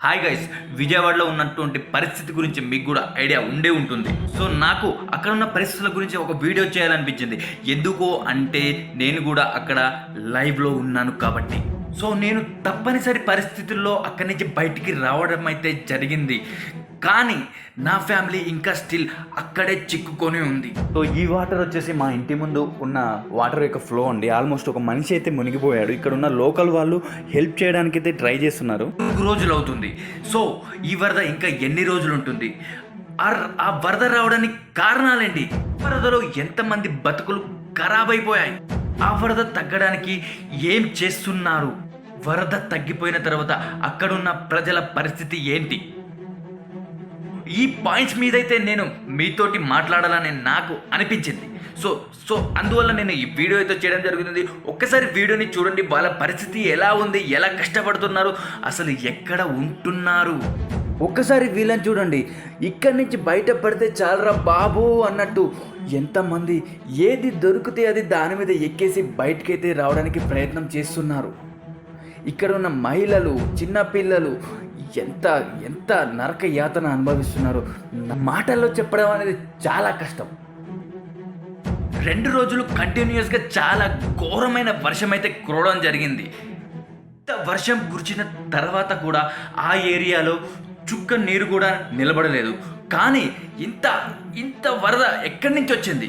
Hi guys విజయవాడలో ఉన్నటువంటి పరిస్థితి గురించి మీకు కూడా ఐడియా ఉండే ఉంటుంది. సో నాకు అక్కడ ఉన్న పరిస్థితుల గురించి ఒక వీడియో చేయాలనిపించింది. ఎందుకో అంటే నేను కూడా అక్కడ లైవ్లో ఉన్నాను కాబట్టి. సో నేను తప్పనిసరి పరిస్థితుల్లో అక్కడి నుంచి బయటికి రావడం అయితే జరిగింది. కానీ నా ఫ్యామిలీ ఇంకా స్టిల్ అక్కడే చిక్కుకొని ఉంది. సో ఈ వాటర్ వచ్చేసి మా ఇంటి ముందు ఉన్న వాటర్ యొక్క ఫ్లో అండి. ఆల్మోస్ట్ ఒక మనిషి అయితే మునిగిపోయాడు. ఇక్కడ ఉన్న లోకల్ వాళ్ళు హెల్ప్ చేయడానికి అయితే ట్రై చేస్తున్నారు. రోజులు అవుతుంది. సో ఈ వరద ఇంకా ఎన్ని రోజులు ఉంటుంది? ఆ- ఆ వరద రావడానికి కారణాలేంటి? వరదలో ఎంతమంది బతుకులు ఖరాబ్ అయిపోయాయి? ఆ వరద తగ్గడానికి ఏం చేస్తున్నారు? వరద తగ్గిపోయిన తర్వాత అక్కడున్న ప్రజల పరిస్థితి ఏంటి? ఈ పాయింట్స్ మీదైతే నేను మీతోటి మాట్లాడాలని నాకు అనిపించింది. సో సో అందువల్ల నేను ఈ వీడియో అయితే చేయడం జరుగుతుంది. ఒక్కసారి వీడియోని చూడండి వాళ్ళ పరిస్థితి ఎలా ఉంది ఎలా కష్టపడుతున్నారు అసలు ఎక్కడ ఉంటున్నారు? ఒక్కసారి వీళ్ళని చూడండి. ఇక్కడి నుంచి బయటపడితే చాలరా బాబు అన్నట్టు ఎంతమంది ఏది దొరికితే అది దాని మీద ఎక్కేసి బయటకైతే రావడానికి ప్రయత్నం చేస్తున్నారు. ఇక్కడ ఉన్న మహిళలు చిన్నపిల్లలు ఎంత ఎంత నరక యాతన అనుభవిస్తున్నారు. మాటల్లో చెప్పడం అనేది చాలా కష్టం. రెండు రోజులు కంటిన్యూస్గా చాలా ఘోరమైన వర్షం అయితే కురవడం జరిగింది. ఇంత వర్షం కురిచిన తర్వాత కూడా ఆ ఏరియాలో చుక్క నీరు కూడా నిలబడలేదు. కానీ ఇంత ఇంత వరద ఎక్కడి నుంచి వచ్చింది?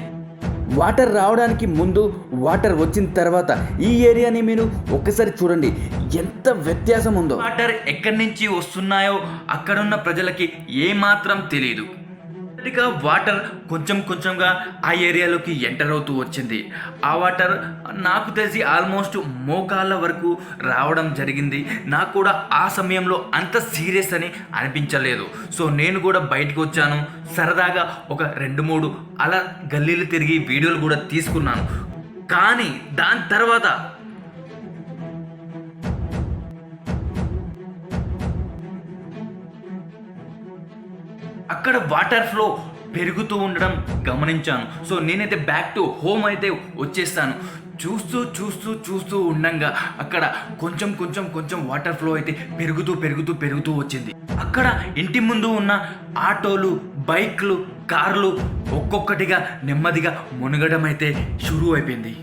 వాటర్ రావడానికి ముందు వాటర్ వచ్చిన తర్వాత ఈ ఏరియాని మీరు ఒక్కసారి చూడండి. ఎంత వ్యత్యాసం ఉందో. వాటర్ ఎక్కడి నుంచి వస్తున్నాయో అక్కడున్న ప్రజలకి ఏమాత్రం తెలియదు మొదటిగా వాటర్ కొంచెం కొంచెంగా ఆ ఏరియాలోకి ఎంటర్ అవుతూ వచ్చింది. ఆ వాటర్ నాకు తెలిసి ఆల్మోస్ట్ మోకాళ్ళ వరకు రావడం జరిగింది. నాకు కూడా ఆ సమయంలో అంత సీరియస్ అని అనిపించలేదు. సో నేను కూడా బయటకు వచ్చాను. సరదాగా ఒక రెండు మూడు అలా గల్లీలు తిరిగి వీడియోలు కూడా తీసుకున్నాను. కానీ దాని తర్వాత అక్కడ వాటర్ ఫ్లో పెరుగుతూ ఉండడం గమనించాను. సో నేనైతే బ్యాక్ టు హోమ్ అయితే వచ్చేస్తాను. చూస్తూ చూస్తూ చూస్తూ ఉండంగా అక్కడ కొంచెం కొంచెం కొంచెం వాటర్ ఫ్లో అయితే పెరుగుతూ పెరుగుతూ పెరుగుతూ వచ్చింది. అక్కడ ఇంటి ముందు ఉన్న ఆటోలు బైక్లు కార్లు ఒక్కొక్కటిగా నెమ్మదిగా మునగడం అయితే షురూ అయిపోయింది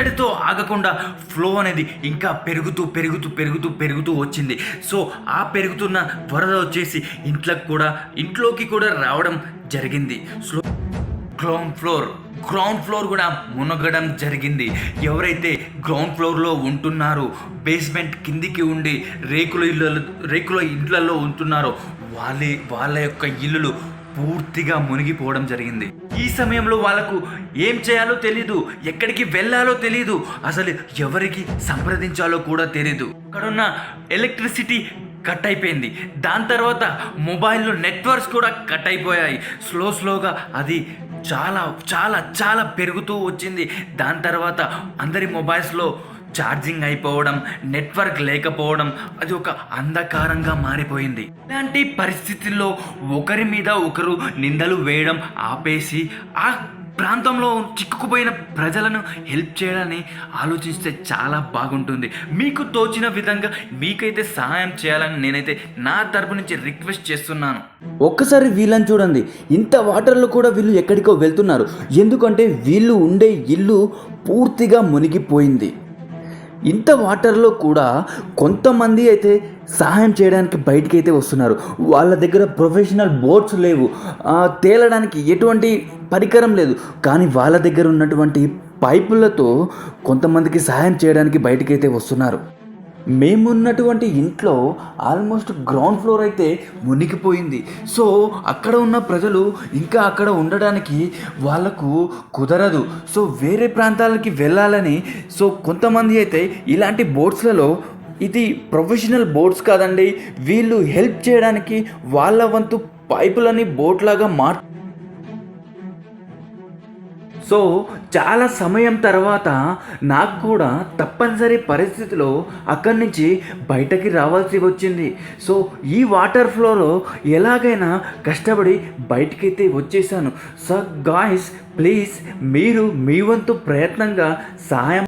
అంతటితో ఆగకుండా ఫ్లో అనేది ఇంకా పెరుగుతూ పెరుగుతూ పెరుగుతూ పెరుగుతూ వచ్చింది. సో ఆ పెరుగుతున్న వరద వచ్చేసి ఇంట్లోకి కూడా ఇంట్లోకి కూడా రావడం జరిగింది. స్లో గ్రౌండ్ ఫ్లోర్ గ్రౌండ్ ఫ్లోర్ కూడా మునగడం జరిగింది. ఎవరైతే గ్రౌండ్ ఫ్లోర్లో ఉంటున్నారో బేస్మెంట్ కిందికి ఉండి రేకుల ఇళ్ళలో రేకుల ఇండ్లలో ఉంటున్నారో వాళ్ళే వాళ్ళ యొక్క ఇల్లులు పూర్తిగా మునిగిపోవడం జరిగింది. ఈ సమయంలో వాళ్ళకు ఏం చేయాలో తెలీదు ఎక్కడికి వెళ్ళాలో తెలీదు అసలు ఎవరికి సంప్రదించాలో కూడా తెలీదు. అక్కడున్న ఎలక్ట్రిసిటీ కట్ అయిపోయింది. దాని తర్వాత మొబైల్లో నెట్వర్క్స్ కూడా కట్ అయిపోయాయి. స్లో స్లోగా అది చాలా చాలా చాలా పెరుగుతూ వచ్చింది. దాని తర్వాత అందరి మొబైల్స్లో ఛార్జింగ్ అయిపోవడం నెట్వర్క్ లేకపోవడం అది ఒక అంధకారంగా మారిపోయింది. ఇలాంటి పరిస్థితుల్లో ఒకరి మీద ఒకరు నిందలు వేయడం ఆపేసి ఆ ప్రాంతంలో చిక్కుకుపోయిన ప్రజలను హెల్ప్ చేయాలని ఆలోచిస్తే చాలా బాగుంటుంది. మీకు తోచిన విధంగా మీకైతే సహాయం చేయాలని నేనైతే నా తరపు నుంచి రిక్వెస్ట్ చేస్తున్నాను. ఒక్కసారి వీళ్ళని చూడండి. ఇంత వాటర్లో కూడా వీళ్ళు ఎక్కడికో వెళ్తున్నారు. ఎందుకంటే వీళ్ళు ఉండే ఇల్లు పూర్తిగా మునిగిపోయింది. ఇంత వాటర్లో కూడా కొంతమంది అయితే సహాయం చేయడానికి బయటికి అయితే వస్తున్నారు. వాళ్ళ దగ్గర ప్రొఫెషనల్ బోట్స్ లేవు. తేలడానికి ఎటువంటి పరికరం లేదు. కానీ వాళ్ళ దగ్గర ఉన్నటువంటి పైపులతో కొంతమందికి సహాయం చేయడానికి బయటికి అయితే వస్తున్నారు. మేమున్నటువంటి ఇంట్లో ఆల్మోస్ట్ గ్రౌండ్ ఫ్లోర్ అయితే మునిగిపోయింది. సో అక్కడ ఉన్న ప్రజలు ఇంకా అక్కడ ఉండడానికి వాళ్ళకు కుదరదు. సో వేరే ప్రాంతాలకి వెళ్ళాలని సో కొంతమంది అయితే ఇలాంటి బోట్స్లలో ఇది ప్రొఫెషనల్ బోట్స్ కాదండి వీళ్ళు హెల్ప్ చేయడానికి వాళ్ళ వంతు పైపులని బోట్ లాగా మార్ సో చాలా సమయం తర్వాత నాకు కూడా తప్పనిసరి పరిస్థితిలో అక్కడి నుంచి బయటకి రావాల్సి వచ్చింది. సో ఈ వాటర్ ఫ్లోలో ఎలాగైనా కష్టపడి బయటకైతే వచ్చేసాను. సో గాయస్ ప్లీజ్ మీరు మీ వంతు ప్రయత్నంగా సహాయం